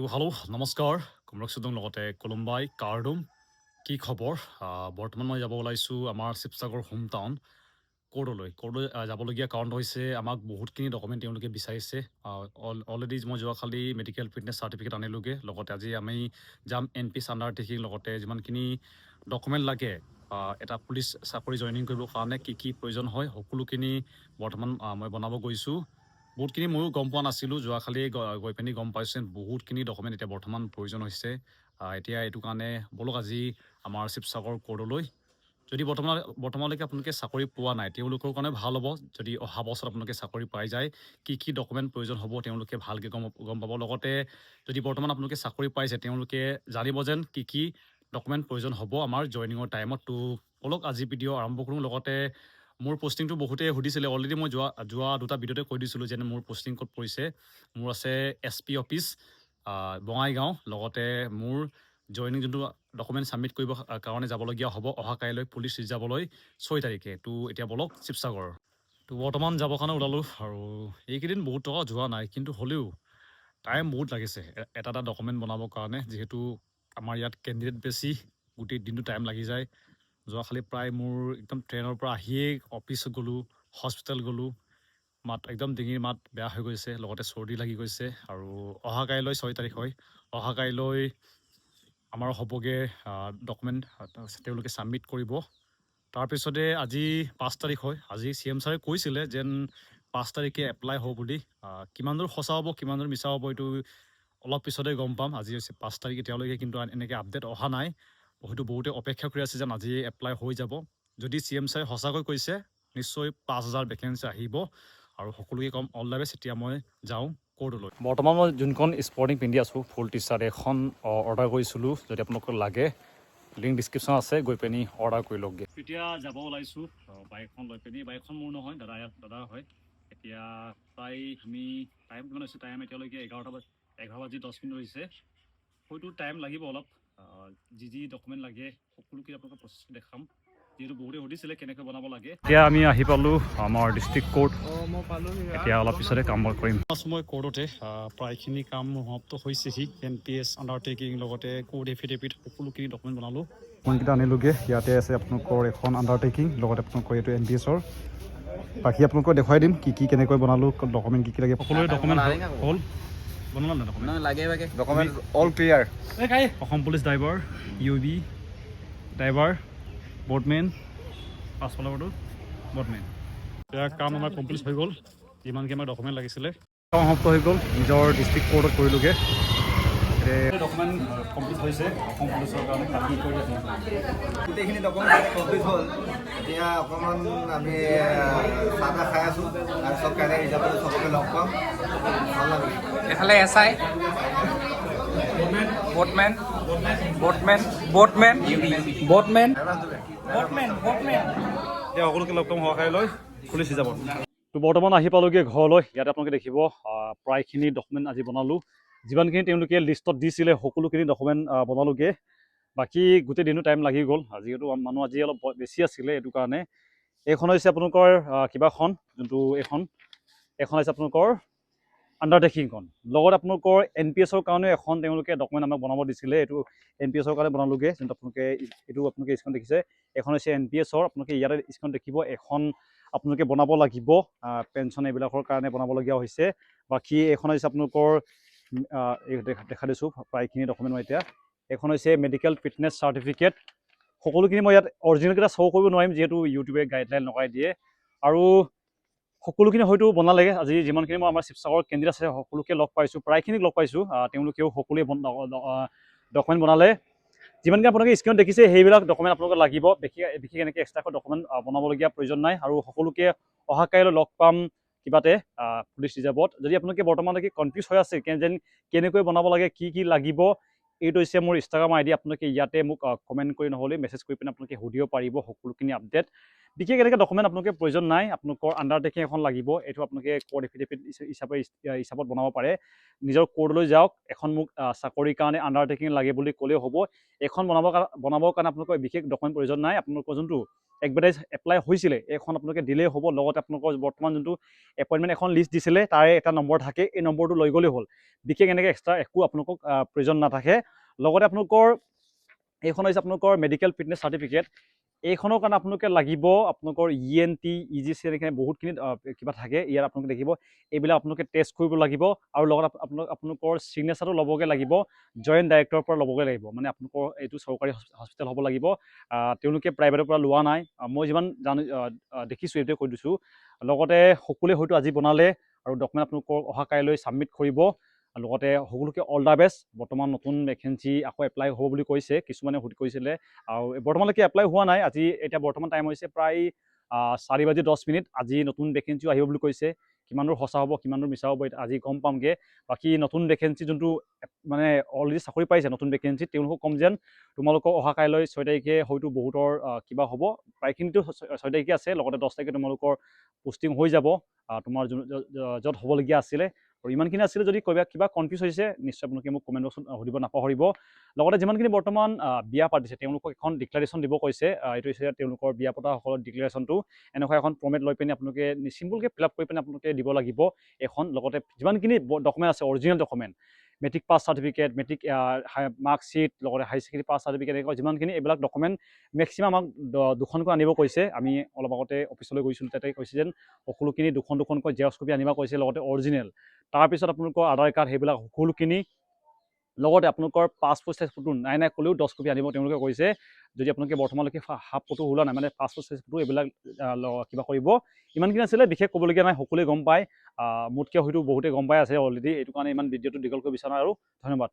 তো হেল্ল' নমস্কাৰ। কুমৰক চুদং লগতে কলম্বাই কাৰ্ডুম। কি খবৰ? বৰ্তমান মই যাব ওলাইছোঁ আমাৰ শিৱসাগৰ হোম টাউন কোৰ্টলৈ কোৰ্টলৈ যাবলগীয়া কাৰণটো হৈছে আমাক বহুতখিনি ডকুমেণ্ট তেওঁলোকে বিচাৰিছে। অলৰেডি মই যোৱাকালি মেডিকেল ফিটনেছ চাৰ্টিফিকেট আনিলোগৈ লগতে আজি আমি যাম এন পি আণ্ডাৰটেকিং লগতে যিমানখিনি ডকুমেণ্ট লাগে এটা পুলিচ চাকৰি জইনিং কৰিবৰ কাৰণে কি কি প্ৰয়োজন হয় সকলোখিনি বৰ্তমান মই বনাব গৈছোঁ। বহুতখিনি ময়ো গম পোৱা নাছিলোঁ। যোৱাকালি গ- পিনি গম পাইছোঁ, বহুতখিনি ডকুমেণ্ট এতিয়া বৰ্তমান প্ৰয়োজন হৈছে। এতিয়া এইটো কাৰণে ব'লক আজি আমাৰ শিৱসাগৰ কোৰ্টলৈ যদি বৰ্তমান, বৰ্তমানলৈকে আপোনালোকে চাকৰি পোৱা নাই, তেওঁলোকৰ কাৰণে ভালো হ'ব। যদি অহা বছৰ আপোনালোকে চাকৰি পাই যায়, কি কি ডকুমেণ্ট প্ৰয়োজন হ'ব তেওঁলোকে ভালকৈ গম গম পাব। লগতে যদি বৰ্তমান আপোনালোকে চাকৰি পাইছে, তেওঁলোকে জানিব যেন কি কি ডকুমেণ্ট প্ৰয়োজন হ'ব আমাৰ জইনিঙৰ টাইমত তো। ব'লক আজি ভিডিঅ' আৰম্ভ কৰোঁ। লগতে মোৰ পষ্টিংটো বহুতে সুধিছিলে। অলৰেডি মই যোৱা যোৱা দুটা ভিডিঅ'তে কৈ দিছিলোঁ যেনে মোৰ পষ্টিং ক'ত পৰিছে। মোৰ আছে এছ পি অফিচ বঙাইগাঁও। লগতে মোৰ জইনিং যোনটো ডকুমেণ্ট ছাবমিট কৰিব কাৰণে যাবলগীয়া হ'ব অহা কাইলৈ পুলিচ ৰিজাৰ্ভলৈ ছয় তাৰিখে। তো এতিয়া বলক শিৱসাগৰ। তো বৰ্তমান যাবৰ কাৰণে ওলালোঁ আৰু এইকেইদিন বহুত টকা যোৱা নাই। কিন্তু হ'লেও টাইম বহুত লাগিছে এটা এটা ডকুমেণ্ট বনাবৰ কাৰণে। যিহেতু আমাৰ ইয়াত কেণ্ডিডেট বেছি গোটেই দিনটো টাইম লাগি যায়। যোৱাকালি প্ৰায় মোৰ একদম ট্ৰেইনৰ পৰা আহিয়েই অফিচ গ'লোঁ হস্পিটেল গ'লোঁ। মাত একদম ডিঙিৰ মাত বেয়া হৈ গৈছে লগতে চৰ্দি লাগি গৈছে আৰু অহা কাইলৈ ছয় তাৰিখ হয় অহা কাইলৈ আমাৰ হ'বগৈ ডকুমেণ্ট তেওঁলোকে ছাবমিট কৰিব। তাৰপিছতে আজি পাঁচ তাৰিখ হয় আজি চি এম ছাৰে কৈছিলে যেন পাঁচ তাৰিখে এপ্লাই হ'ব বুলি কিমান দূৰ সঁচা হ'ব কিমান দূৰ মিছা হ'ব এইটো অলপ পিছতে গম পাম। আজি হৈছে পাঁচ তাৰিখ এতিয়ালৈকে কিন্তু এনেকৈ আপডেট অহা নাই। হয়তো বহুতে অপেক্ষা কৰি আছে যেন আজি এপ্লাই হৈ যাব। যদি চি এম ছাৰে সঁচাকৈ কৈছে নিশ্চয় পাঁচ হাজাৰ ভেকেঞ্চি আহিব আৰু সকলোকে ক'ম অল দ্য বেষ্ট এতিয়া মই যাওঁ কোৰ্টলৈ। বৰ্তমান মই যোনখন স্পৰ্টিং পিন্ধি আছোঁ ফুল টি চাৰ্ট এখন অৰ্ডাৰ কৰিছিলোঁ যদি আপোনালোকক লাগে লিংক ডিছক্ৰিপশ্যন আছে গৈ পিনি অৰ্ডাৰ কৰি লওকগৈ এতিয়া যাব ওলাইছোঁ বাইকখন লৈ পিনি বাইকখন মোৰ নহয় দাদা দাদা হয়। এতিয়া প্ৰায় আমি টাইম কিমান হৈছে টাইম এতিয়ালৈকে এঘাৰটা বাজি এঘাৰ বাজি দহ মিনিট হৈছে। হয়তো টাইম লাগিব অলপ। যি যি ডকুমেণ্ট লাগে সকলোখিনি আপোনালোকক প্ৰচেছটো দেখাম। যিহেতু বহুতে সুধিছিলে কেনেকৈ বনাব লাগে। এতিয়া আমি আহি পালোঁ আমাৰ ডিষ্ট্ৰিক্ট কোৰ্ট এতিয়া অলপ পিছতে কাম বোৰ কৰিম। মই কোৰ্টতে প্ৰায়খিনি কাম সমাপ্ত হৈছেহি। এন পি এছ আণ্ডাৰটেকিং লগতে কোৰ্ট এফিডেভিট সকলোখিনি ডকুমেণ্ট বনালোঁ। ডকুমেণ্টকেইটা আনিলোগৈ? ইয়াতে আছে আপোনালোকৰ এখন আণ্ডাৰটেকিং লগতে আপোনালোকৰ এইটো এন পি এছৰ বাকী আপোনালোকক দেখুৱাই দিম কি কি কেনেকৈ বনালোঁ ডকুমেণ্ট কি কি লাগে। সকলোৰে ডকুমেণ্ট হ'ল। বনালা ডকুমেণ্ট লাগে লাগে। Document all clear Assam police driver U B driver বৰ্ডমেন পাছফালৰটো বৰ্ডমেন এতিয়া কাম আমাৰ কমপ্লিট হৈ গ'ল। যিমানকৈ আমাৰ ডকুমেণ্ট লাগিছিলে। সমাপ্ত হৈ গ'ল। নিজৰ ডিষ্ট্ৰিক্ট ক'ৰ্টত কৰিলোগৈ। ডকুমেণ্ট কমপ্লিট হৈছে। অসম পুলিচৰ কাৰণে বাকী কৰি আছে। গোটেইখিনি ডকুমেণ্ট কমপ্লিট হ'ল। এতিয়া অকণমান আমি চাহ তাহ খাই আছোঁ। তাৰপিছত কাইলৈ ৰিজাৰ্ভত চবকে লগ পাম। ভালো লাগে এফালে এছ আই বটমেন। বটমেন। বটমেন। বটমেন। এতিয়া সকলোকে লগ পাম সহায় পুলিচ যাব তো বৰ্তমান আহি পালোগৈ ঘৰলৈ। ইয়াতে আপোনালোকে দেখিব প্ৰায়খিনি ডকুমেণ্ট আজি বনালোঁ। যিমানখিনি তেওঁলোকে লিষ্টত দিছিলে সকলোখিনি ডকুমেণ্ট বনালোগৈ। বাকী গোটেই দিনটো টাইম লাগি গ'ল। যিহেতু মানুহ আজি অলপ বেছি আছিলে এইটো কাৰণে। এইখন হৈছে আপোনালোকৰ কিবাখন যোনটো এইখন এইখন হৈছে আপোনালোকৰ আণ্ডাৰটেকিংখন লগত আপোনালোকৰ এন পি এছৰ কাৰণেও এখন তেওঁলোকে ডকুমেণ্ট আমাক বনাব দিছিলে। এইটো এন পি এছৰ কাৰণে বনালোগৈ। যোনটো আপোনালোকে এইটো আপোনালোকে স্ক্ৰীণ দেখিছে। এখন হৈছে এন পি এছৰ আপোনালোকে ইয়াতে স্ক্ৰীণ দেখিব এখন আপোনালোকে বনাব লাগিব। পেঞ্চন এইবিলাকৰ কাৰণে বনাবলগীয়া হৈছে। বাকী এইখন হৈছে আপোনালোকৰ দেখা দেখা দিছোঁ প্ৰায়খিনি ডকুমেণ্ট মই এতিয়া। এইখন হৈছে মেডিকেল ফিটনেছ চাৰ্টিফিকেট সকলোখিনি মই ইয়াত অৰিজিনেলকেইটা শ্ব' কৰিব নোৱাৰিম যিহেতু ইউটিউবে গাইডলাইন লগাই দিয়ে। আৰু সকলোখিনি হয়তো বনালেগে আজি যিমানখিনি মই আমাৰ শিৱসাগৰ কেন্দ্ৰীয় আছে সকলোকে লগ পাইছোঁ প্ৰায়খিনিক লগ পাইছোঁ। তেওঁলোকেও সকলোৱে ডকুমেণ্ট বনালে। যিমানকৈ আপোনালোকে স্ক্ৰীণত দেখিছে সেইবিলাক ডকুমেণ্ট আপোনালোকক লাগিব। বিশেষ বিশেষ এনেকৈ এক্সট্ৰাকৈ ডকুমেণ্ট বনাবলগীয়া প্ৰয়োজন নাই। আৰু সকলোকে অহা কাইলৈ লগ পাম। কিবাতে পুলিচ ৰিজাৰ্ভত। যদি আপোনালোকে বৰ্তমানলৈকে কনফিউজ হৈ আছে যেন কেনেকৈ বনাব লাগে কি কি লাগিব এইটো হৈছে মোৰ ইনষ্টাগ্ৰাম আই ডি আপোনালোকে ইয়াতে মোক কমেণ্ট কৰি নহ'লে মেছেজ কৰি পিনে আপোনালোকে সুধিব পাৰিব সকলোখিনি আপডেট বিশেষ এনেকৈ ডকুমেণ্ট আপোনালোকে প্ৰয়োজন নাই আপোনালোকৰ আণ্ডাৰটেকিং এখন লাগিব এইটো আপোনালোকে কোড এফিডেভিট হিচাপে হিচাপত বনাব পাৰে। নিজৰ কোৰ্টলৈ যাওক এখন মোক চাকৰিৰ কাৰণে আণ্ডাৰটেকিং লাগে বুলি ক'লেও হ'ব। এইখন বনাবৰ কাৰণে বনাবৰ কাৰণে আপোনালোকৰ বিশেষ ডকুমেণ্ট প্ৰয়োজন নাই। আপোনালোকৰ যোনটো এডভাৰটাইজ এপ্লাই হৈছিলে এইখন আপোনালোকে দিলেই হ'ব। লগতে আপোনালোকৰ বৰ্তমান যোনটো এপইণ্টমেণ্ট এখন লিষ্ট দিছিলে তাৰে এটা নম্বৰ থাকে এই নম্বৰটো লৈ গ'লেই হ'ল। বিশেষ এনেকৈ এক্সট্ৰা একো আপোনালোকক প্ৰয়োজন নাথাকে। লগতে আপোনালোকৰ এইখন হৈছে আপোনালোকৰ মেডিকেল ফিটনেছ চাৰ্টিফিকেট এইখনৰ কাৰণে আপোনালোকে লাগিব আপোনালোকৰ E N T E G C এনেকৈ বহুতখিনি কিবা থাকে ইয়াত আপোনালোকে দেখিব। এইবিলাক আপোনালোকে টেষ্ট কৰিব লাগিব আৰু লগত আপ- আপোনালোক আপোনালোকৰ ছিগনেচাৰটো ল'বগৈ লাগিব জইণ্ট ডাইৰেক্টৰৰ পৰা ল'বগৈ লাগিব। মানে আপোনালোকৰ এইটো চৰকাৰী হস্পিটেল হ'ব লাগিব। তেওঁলোকে প্ৰাইভেটৰ পৰা লোৱা নাই। মই যিমান জানো দেখিছোঁ এইটোৱে কৈ দিছোঁ। লগতে সকলোৱে হয়তো আজি বনালে আৰু ডকুমেণ্ট আপোনালোকৰ অহা কাইলৈ ছাবমিট কৰিব। লগতে সকলোকে অল দ্য বেষ্ট বৰ্তমান নতুন ভেকেঞ্চি আকৌ এপ্লাই হ'ব বুলি কৈছে কিছুমানে সুধি কৈছিলে। আৰু বৰ্তমানলৈকে এপ্লাই হোৱা নাই। আজি এতিয়া বৰ্তমান টাইম হৈছে প্ৰায় চাৰি বাজি দহ মিনিট। আজি নতুন ভেকেঞ্চিও আহিব বুলি কৈছে। কিমান দূৰ সঁচা হ'ব কিমান দূৰ মিছা হ'ব আজি গম পামগৈ। বাকী নতুন ভেকেঞ্চি যোনটো মানে অলৰেডি চাকৰি পাইছে নতুন ভেকেঞ্চি তেওঁলোকক ক'ম যেন। তোমালোকৰ অহা কাইলৈ ছয় তাৰিখে হয়তো বহুতৰ কিবা হ'ব। প্ৰায়খিনিতো ছয় তাৰিখে আছে লগতে দহ তাৰিখে তোমালোকৰ পোষ্টিং হৈ যাব। তোমাৰ য'ত হ'বলগীয়া আছিলে। আৰু ইমানখিনি আছিলে যদি কিবা কিবা কনফিউজ হৈছে নিশ্চয় আপোনালোকে মোক কমেণ্ট বক্সত সুধিব নাপাহৰিব। লগতে যিমানখিনি বৰ্তমান বিয়া পাতিছে তেওঁলোকক এখন ডিক্লাৰেশ্যন দিব কৈছে। এইটো হৈছে তেওঁলোকৰ বিয়া পতাসকলৰ ডিক্লাৰেশ্যনটো এনেকুৱা এখন ফৰ্মেট লৈ পিনে আপোনালোকে চিম্পুলকৈ ফিল আপ কৰি পিনে আপোনালোকে দিব লাগিব। এখন লগতে যিমানখিনি ডকুমেণ্ট আছে original document matric pass certificate matric marksheet লগতে হাই ছেকেণ্ডেৰী পাছ চাৰ্টিফিকেট এনেকুৱা যিমানখিনি এইবিলাক ডকুমেণ্ট মেক্সিমাম আমাক দুখনকৈ আনিব কৈছে। আমি অলপ আগতে অফিচলৈ গৈছিলোঁ, তাতে কৈছে যেন সকলোখিনি দুখন দুখনকৈ জেৰক্স কপি আনিব কৈছে, লগতে অৰিজিনেল তাৰপিছত আপোনালোকৰ আধাৰ কাৰ্ড সেইবিলাক সকলোখিনি লগতে আপোনালোকৰ পাছপোৰ্ট চাইজ ফটো নাই নাই ক'লেও দহ কপি আনিব। তেওঁলোকে কৈছে যদি আপোনালোকে বৰ্তমানলৈকে হাফ ফটো ওলোৱা নাই মানে পাছপোৰ্ট চাইজ ফটো এইবিলাক কিবা কৰিব। ইমানখিনি আছিলে বিশেষ ক'বলগীয়া নাই সকলোৱে গম পায়। মোতকৈ হয়তো বহুতে গম পাই আছে অলৰেডি এইটো কাৰণে ইমান ভিডিঅ'টো দীঘলকৈ বিচৰা নাই আৰু। ধন্যবাদ।